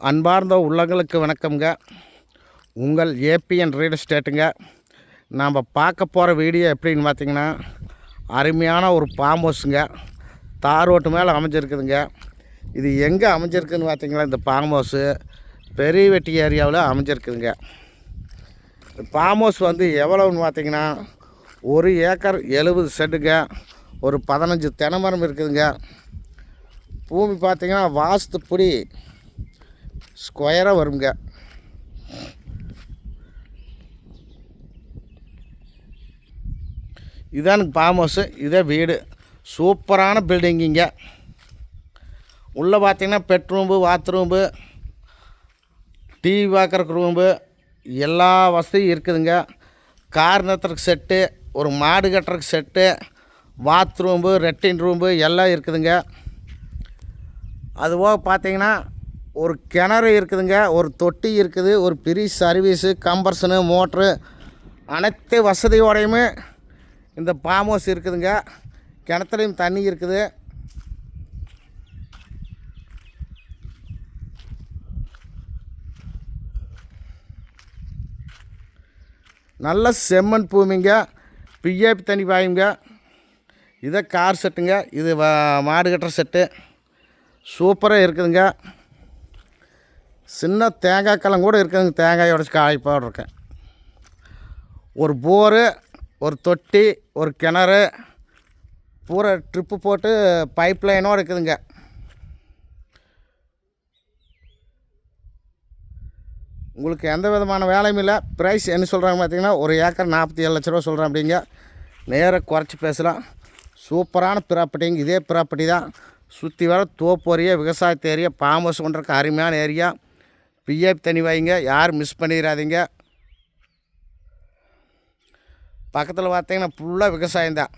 அன்பார்ந்த உள்ளங்களுக்கு வணக்கம்ங்க. உங்கள் ஏபிஎன் ரியல் எஸ்டேட்டுங்க நாம் பார்க்க போகிற வீடியோ எப்படின்னு பார்த்தீங்கன்னா அருமையான ஒரு ஃபார்ம் ஹவுஸுங்க தார் ரோட்டு மேலே அமைஞ்சிருக்குதுங்க. இது எங்கே அமைஞ்சிருக்குன்னு பார்த்தீங்கன்னா இந்த ஃபார்ம் ஹவுஸு பெரிய வெட்டி ஏரியாவில் அமைஞ்சிருக்குதுங்க. இந்த ஃபார்ம் ஹவுஸ் வந்து எவ்வளோன்னு பார்த்தீங்கன்னா ஒரு ஏக்கர் எழுபது செட்டுங்க. ஒரு பதினஞ்சு தென்னைமரம் இருக்குதுங்க. பூமி பார்த்தீங்கன்னா வாஸ்துப்படி ஸ்கொயராக வருங்க. இதானுங்க ஃபார்ம் ஹவுஸு இதே வீடு. சூப்பரான பில்டிங்கிங்க உள்ளே பார்த்தீங்கன்னா பெட்ரூம்பு பாத்ரூம்பு டிவி பார்க்குறக்கு ரூம்பு எல்லா வசதியும் இருக்குதுங்க. கார் நிறுத்துறதுக்கு செட்டு ஒரு மாடு கட்டுறதுக்கு செட்டு பாத்ரூம்பு ரெட்டின் ரூம்பு எல்லாம் இருக்குதுங்க. அதுபோக பார்த்தீங்கன்னா ஒரு கிணறு இருக்குதுங்க ஒரு தொட்டி இருக்குது ஒரு பெரிய சர்வீஸு கம்பர்சனு மோட்ரு அனைத்து வசதியோடையுமே இந்த ஃபார்ம் ஹவுஸ் இருக்குதுங்க. கிணத்துலையும் தண்ணி இருக்குது. நல்ல செம்மண் பூமிங்க. பிஏபி தண்ணி பாயுங்க. இதை கார் செட்டுங்க இது மாடு கட்டுற செட்டு சூப்பராக இருக்குதுங்க. சின்ன தேங்காய் கலம் கூட இருக்குதுங்க தேங்காய் உடச்சி காய் போட்டிருக்கேன். ஒரு போரு ஒரு தொட்டி ஒரு கிணறு பூரா ட்ரிப்பு போட்டு பைப் லைனும் இருக்குதுங்க. உங்களுக்கு எந்த விதமான வேலையும் இல்லை. ப்ரைஸ் என்ன சொல்கிறாங்க பார்த்தீங்கன்னா ஒரு ஏக்கர் நாற்பத்தி ஏழு லட்ச ரூபா சொல்கிறேன் அப்படிங்க. நேராக குறைச்சி பேசலாம். சூப்பரான ப்ராப்பர்ட்டிங்க இதே ப்ராப்பர்ட்டி தான். சுற்றி வர தோப்பு ஏரியா விவசாயத்து ஏரியா பாம் கொண்டிருக்க அருமையான ஏரியா பிஏபி தனி வாங்கிங்க. யாரும் மிஸ் பண்ணிடாதீங்க பக்கத்தில் பார்த்தீங்கன்னா ஃபுல்லாக விவசாயம் தான்.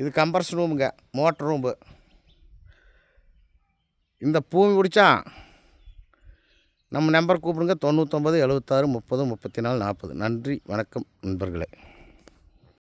இது கம்பர்ஸ் ரூமுங்க மோட்டர் ரூம்பு இந்த பூமி பிடிச்சா நம்ம நம்பர் கூப்பிடுங்க. தொண்ணூற்றொம்பது எழுபத்தாறு முப்பது முப்பத்தி நாலு நாற்பது. நன்றி. வணக்கம் நண்பர்களே.